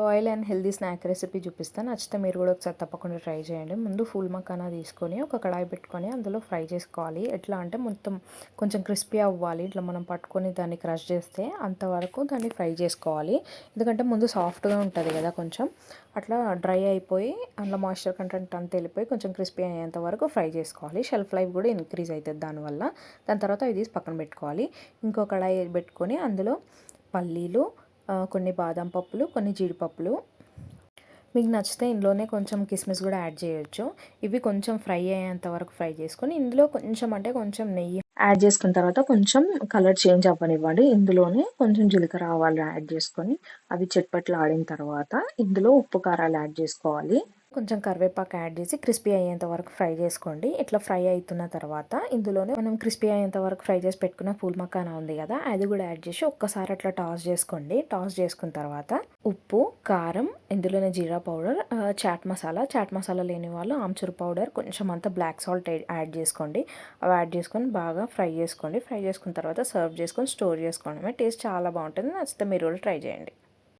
లో oil and healthy snack recipe చూపిస్తాను. నచ్చితే మీరు కూడా ఒకసారి తప్పకుండా ట్రై చేయండి. ముందు ఫుల్ మకానా తీసుకొని ఒక కడాయి పెట్టుకొని అందులో ఫ్రై చేసుకోవాలి. ఎట్లా అంటే మొత్తం కొంచెం క్రిస్పీ అవ్వాలి. ఇట్లా మనం పట్టుకొని దాన్ని క్రష్ చేస్తే అంతవరకు దాన్ని ఫ్రై చేసుకోవాలి. ఎందుకంటే ముందు సాఫ్ట్గా ఉంటుంది కదా కొంచెం. అట్లా డ్రై అయిపోయి అందులో మాయిశ్చర్ కంటెంట్ అంతా వెళ్ళిపోయి కొంచెం క్రిస్పీ అయ్యేంత వరకు ఫ్రై చేసుకోవాలి. షెల్ఫ్ లైఫ్ కూడా ఇంక్రీజ్ అవుతుంది దానివల్ల దాని తర్వాత ఇది పక్కన పెట్టుకోవాలి. ఇంకో కడాయి పెట్టుకొని అందులో పల్లీలు కొన్ని బాదం పప్పులు కొన్ని జీడిపప్పులు. మీకు నచ్చితే ఇందులోనే కొంచెం కిస్మిస్ కూడా యాడ్ చేయొచ్చు. ఇవి కొంచెం ఫ్రై అయ్యేంత వరకు ఫ్రై చేసుకొని ఇందులో కొంచెం అంటే కొంచెం నెయ్యి యాడ్ చేసుకున్న తర్వాత కొంచెం కలర్ చేంజ్ అవ్వనివ్వండి. ఇందులోనే కొంచెం జీలకర్ర ఆవాలు యాడ్ చేసుకొని అవి చెట్పట్లు ఆడిన తర్వాత ఇందులో ఉప్పు కారాలు యాడ్ చేసుకోవాలి. కొంచెం కరివేపాకు యాడ్ చేసి క్రిస్పీ అయ్యేంత వరకు ఫ్రై చేసుకోండి. ఇట్లా ఫ్రై అవుతున్న తర్వాత ఇందులోనే మనం క్రిస్పీ అయ్యేంత వరకు ఫ్రై చేసి పెట్టుకున్న పూల్ మకానా ఉంది కదా అది కూడా యాడ్ చేసి ఒక్కసారి అట్లా టాస్ చేసుకోండి. టాస్ చేసుకున్న తర్వాత ఉప్పు కారం ఇందులోనే జీరా పౌడర్ చాట్ మసాలా. చాట్ మసాలా లేని వాళ్ళు ఆమ్చూర్ పౌడర్ కొంచెం అంత బ్లాక్ సాల్ట్ యాడ్ చేసుకోండి. అవి యాడ్ చేసుకొని బాగా ఫ్రై చేసుకోండి. ఫ్రై చేసుకున్న తర్వాత సర్వ్ చేసుకొని స్టోర్ చేసుకోండి. టేస్ట్ చాలా బాగుంటుంది. నచ్చితే మీరు కూడా ట్రై చేయండి.